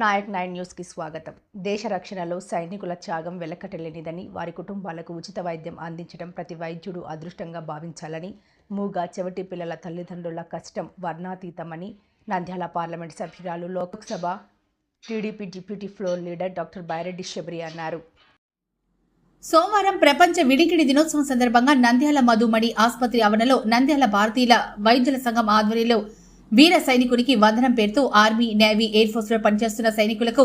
Naik nine న్యూస్కి స్వాగతం. దేశ రక్షణలో సైనికుల త్యాగం వెలకట్టలేనిదని వారి కుటుంబాలకు ఉచిత వైద్యం అందించడం ప్రతి వైద్యుడు అదృష్టంగా భావించాలని మూగా చెవిటి పిల్లల తల్లిదండ్రుల కష్టం వర్ణాతీతమని నంద్యాల పార్లమెంట్ సభ్యురాలు Lok Sabha TDP deputy floor leader doctor Byreddy Shabari అన్నారు. సోమవారం ప్రపంచ విడికిడి దినోత్సవం సందర్భంగా నంద్యాల మధుమణి ఆసుపత్రి ఆవరణలో నంద్యాల భారతీయుల వైద్యుల సంఘం ఆధ్వర్యంలో వీర సైనికునికి వందనం పేరుతో ఆర్మీ నేవీ ఎయిర్ ఫోర్స్లో పనిచేస్తున్న సైనికులకు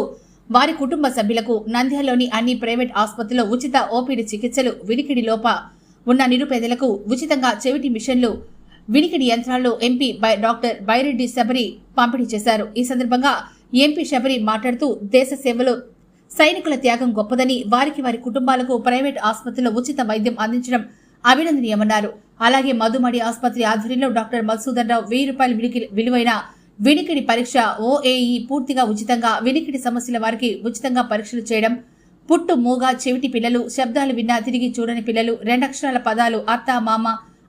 వారి కుటుంబ సభ్యులకు నంద్యాలలోని అన్ని ప్రైవేట్ ఆసుపత్రుల్లో ఉచిత ఓపీడీ చికిత్సలు వినికిడి లోప ఉన్న నిరుపేదలకు ఉచితంగా చెవిటి మిషన్లు వినికిడి యంత్రాలు ఎంపీ బై- డాక్టర్ బైరెడ్డి శబరి పంపిణీ చేశారు. ఈ సందర్భంగా ఎంపీ శబరి మాట్లాడుతూ దేశ సేవలో సైనికుల త్యాగం గొప్పదని వారికి వారి కుటుంబాలకు ప్రైవేట్ ఆసుపత్రిలో ఉచిత వైద్యం అందించడం అభినందనీయమన్నారు. అలాగే మధుమడి ఆసుపత్రి ఆధ్వర్యంలో డాక్టర్ మధుసూదన్ రావు వెయ్యి రూపాయలు విలువైన వినికిడి పరీక్ష ఓఏఈ పూర్తిగా ఉచితంగా వినికిడి సమస్యల వారికి ఉచితంగా పరీక్షలు చేయడం పుట్టు మూగ చెవిటి పిల్లలు శబ్దాలు విన్నా తిరిగి చూడని పిల్లలు రెండక్షరాల పదాలు అత్త మామ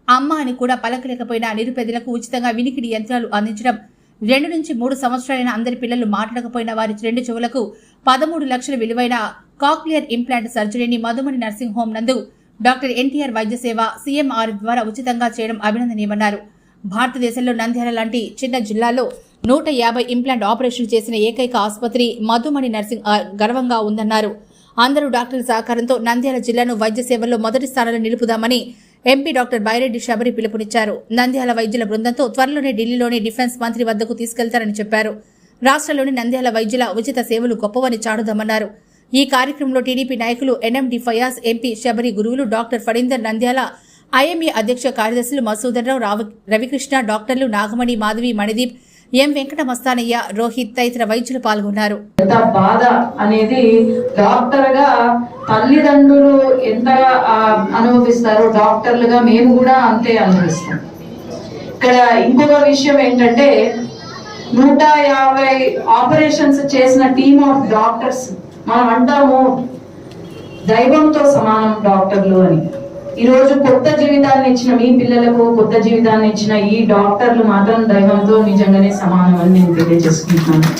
అమ్మ అని కూడా పలకలేకపోయిన నిరుపేదలకు ఉచితంగా వినికిడి యంత్రాలు అందించడం రెండు నుంచి మూడు సంవత్సరాలైన అందరి పిల్లలు మాట్లాడకపోయిన వారి రెండు చెవులకు పదమూడు లక్షల విలువైన కాక్లియర్ ఇంప్లాంట్ సర్జరీని మధుమణి నర్సింగ్ హోం నందు డాక్టర్ ఎన్టీఆర్ వైద్య సేవ సీఎంఆర్ ద్వారా ఉచితంగా చేయడం అభినందనీయమన్నారు. భారతదేశంలో నంద్యాల లాంటి చిన్న జిల్లాలో నూట యాభై ఇంప్లాంట్ ఆపరేషన్ చేసిన ఏకైక ఆసుపత్రి మధుమణి నర్సింగ్ గర్వంగా ఉందన్నారు. అందరూ డాక్టర్ల సహకారంతో నంద్యాల జిల్లాను వైద్య సేవల్లో మొదటి స్థానంలో నిలుపుదామని ఎంపీ డాక్టర్ బైరెడ్డి శబరి పిలుపునిచ్చారు. నంద్యాల వైద్యుల బృందంతో త్వరలోనే ఢిల్లీలోని డిఫెన్స్ మంత్రి వద్దకు తీసుకెళ్తారని చెప్పారు. రాష్ట్రంలోని నంద్యాల వైద్యుల ఉచిత సేవలు గొప్పవని చాటుదామన్నారు. ఈ కార్యక్రమంలో టీడీపీ నాయకులు ఎన్ఎండి ఫయాజ్ ఎంపీ శబరి గురువులు డాక్టర్ ఫడీందర్ నంద్యాల ఐఎంఏ అధ్యక్ష కార్యదర్శులు మసూదర్రావు రవికృష్ణ డాక్టర్లు నాగమణి మాధవి మణిదీప్ ఎం వెంకట మస్తానయ్య రోహిత్ తదితర వైద్యులు పాల్గొన్నారు. బాధ అనేది డాక్టర్గా తల్లిదండ్రులు ఎంతగా ఆ, అనుభవిస్తారో డాక్టర్లుగా మేము కూడా అంతే అనుభవిస్తాం. ఇక్కడ ఇంకొక విషయం ఏంటంటే నూట యాభై ఆపరేషన్స్ చేసిన టీమ్ ఆఫ్ డాక్టర్స్ మనం అంటాము దైవంతో సమానం డాక్టర్లు అని. ఈరోజు కొత్త జీవితాన్ని ఇచ్చిన మీ పిల్లలకు కొత్త జీవితాన్ని ఇచ్చిన ఈ డాక్టర్లు మాత్రం దైవంతో నిజంగానే సమానం అని నేను తెలియజేసుకుంటున్నాను.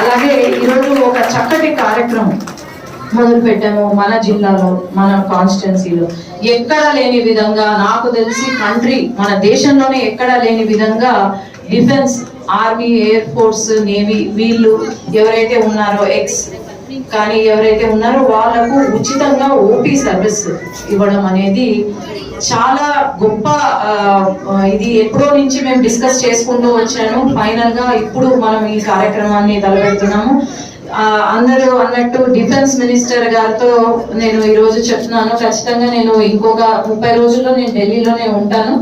అలాగే ఈరోజు ఒక చక్కటి కార్యక్రమం మొదలు పెట్టాము మన జిల్లాలో మన కాన్స్టిట్యున్సీలో ఎక్కడ లేని విధంగా నాకు తెలిసి కంట్రీ మన దేశంలోనే ఎక్కడ లేని విధంగా defence army air force navy వీళ్ళు ఎవరైతే ఉన్నారో ఎక్స్ కానీ ఎవరైతే ఉన్నారో వాళ్ళకు ఉచితంగా ఓపీ సర్వీస్ ఇవ్వడం అనేది చాలా గొప్ప ఇది ఎప్పుడో నుంచి మేము డిస్కస్ చేసుకుంటూ వచ్చాను. ఫైనల్గా ఇప్పుడు మనం ఈ కార్యక్రమాన్ని తలపెడుతున్నాము. అందరూ అన్నట్టు డిఫెన్స్ మినిస్టర్ గారితో నేను ఈ రోజు చెప్తున్నాను. ఖచ్చితంగా నేను ఇంకొక ముప్పై రోజుల్లో నేను ఢిల్లీలోనే ఉంటాను.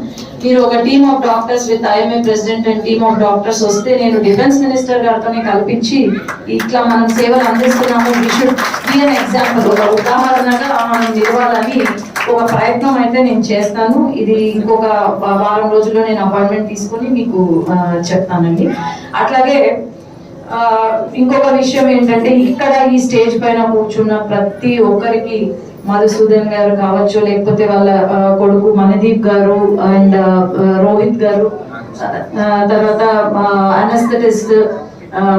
మీరు ఒక team of doctors with IMA president and team of doctors వస్తే నేను డిఫెన్స్ మినిస్టర్ గారితోనే కల్పించి ఇట్లా మనం సేవలు అందిస్తున్నాము. We should be an example ఒక ఉదాహరణగా మనం నిలవాలని ఒక ప్రయత్నం అయితే నేను చేస్తాను. ఇది ఇంకొక వారం రోజుల్లో నేను అపాయింట్మెంట్ తీసుకుని మీకు చెప్తానండి. అట్లాగే ఇంకొక విషయం ఏంటంటే ఇక్కడ ఈ స్టేజ్ పైన కూర్చున్న ప్రతి ఒక్కరికి మధుసూదన్ గారు కావచ్చు లేకపోతే వాళ్ళ కొడుకు మనదీప్ గారు అండ్ రోహిత్ గారు తర్వాత అనస్థటిస్ట్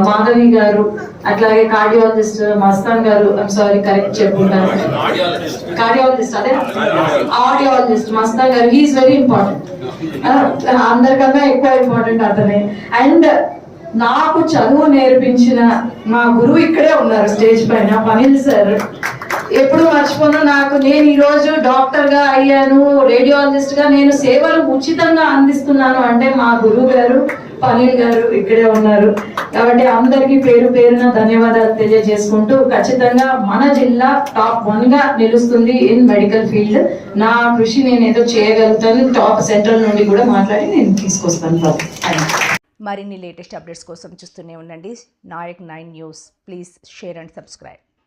మాధవి గారు అట్లాగే cardiologist Mastan garu sorry correct చెప్పుకుంటారు కార్డియాలజిస్ట్ అదే? Audiologist Mastan garu he is very important అందరికన్నా ఎక్కువ ఇంపార్టెంట్ అతనే. అండ్ నాకు చదువు నేర్పించిన మా గురువు ఇక్కడే ఉన్నారు స్టేజ్ పైన పనిల్ సార్. ఎప్పుడు మర్చిపోను నాకు. నేను ఈరోజు డాక్టర్గా అయ్యాను రేడియాలజిస్ట్గా నేను సేవలు ఉచితంగా అందిస్తున్నాను. అంటే మా గురువు గారు పనిల్ గారు ఇక్కడే ఉన్నారు. కాబట్టి అందరికీ పేరు పేరున ధన్యవాదాలు తెలియజేసుకుంటూ ఖచ్చితంగా మన జిల్లా టాప్ వన్గా నిలుస్తుంది ఇన్ మెడికల్ ఫీల్డ్. నా కృషి నేను ఏదో చేయగలుగుతాను. టాప్ సెంట్రల్ నుండి కూడా మాట్లాడి నేను తీసుకొస్తాను. థ్యాంక్ యూ మరిన్ని లేటెస్ట్ అప్డేట్స్ కోసం చూస్తూనే ఉండండి. Nayak nine news. Please share and subscribe.